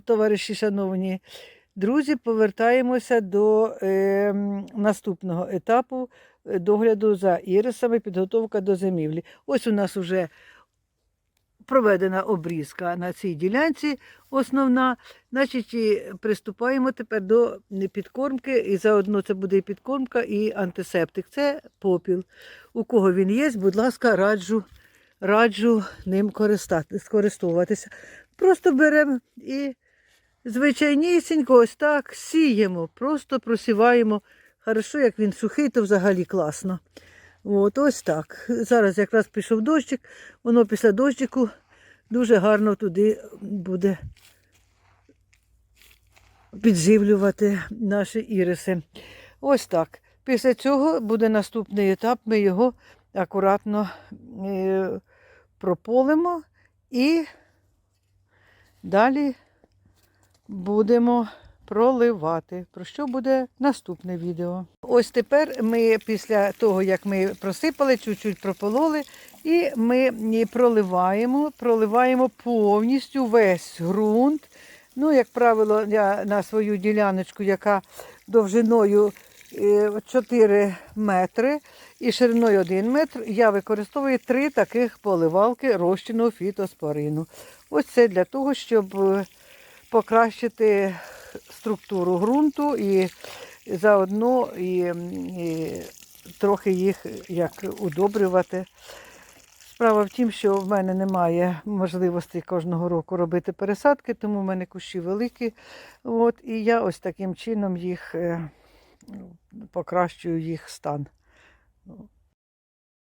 товариші шановні друзі, повертаємося до е, наступного етапу е, догляду за ірисами, підготовка до зимівлі. Ось у нас вже проведена обрізка на цій ділянці основна. Значить, приступаємо тепер до підкормки, і заодно це буде і підкормка, і антисептик. Це попіл. У кого він є, будь ласка, раджу, раджу ним користати, скористовуватися. Просто беремо і звичайнісінько ось так сіємо, просто просіваємо. Хорошо, як він сухий, то взагалі класно. От ось так. Зараз якраз пішов дощик, воно після дощику дуже гарно туди буде підживлювати наші іриси. Ось так. Після цього буде наступний етап, ми його акуратно е, прополимо і далі будемо проливати. Про що буде наступне відео. Ось тепер ми після того, як ми просипали, чуть-чуть пропололи, і ми проливаємо, проливаємо повністю весь ґрунт. Ну, як правило, я на свою діляночку, яка довжиною е, 4 метри і шириною 1 метр, я використовую три таких поливалки розчину фітоспорину. Ось це для того, щоб е, покращити структуру ґрунту і заодно і, і трохи їх як удобрювати. Справа в тім, що в мене немає можливості кожного року робити пересадки, тому в мене кущі великі. От, і я ось таким чином їх е, покращую їх стан.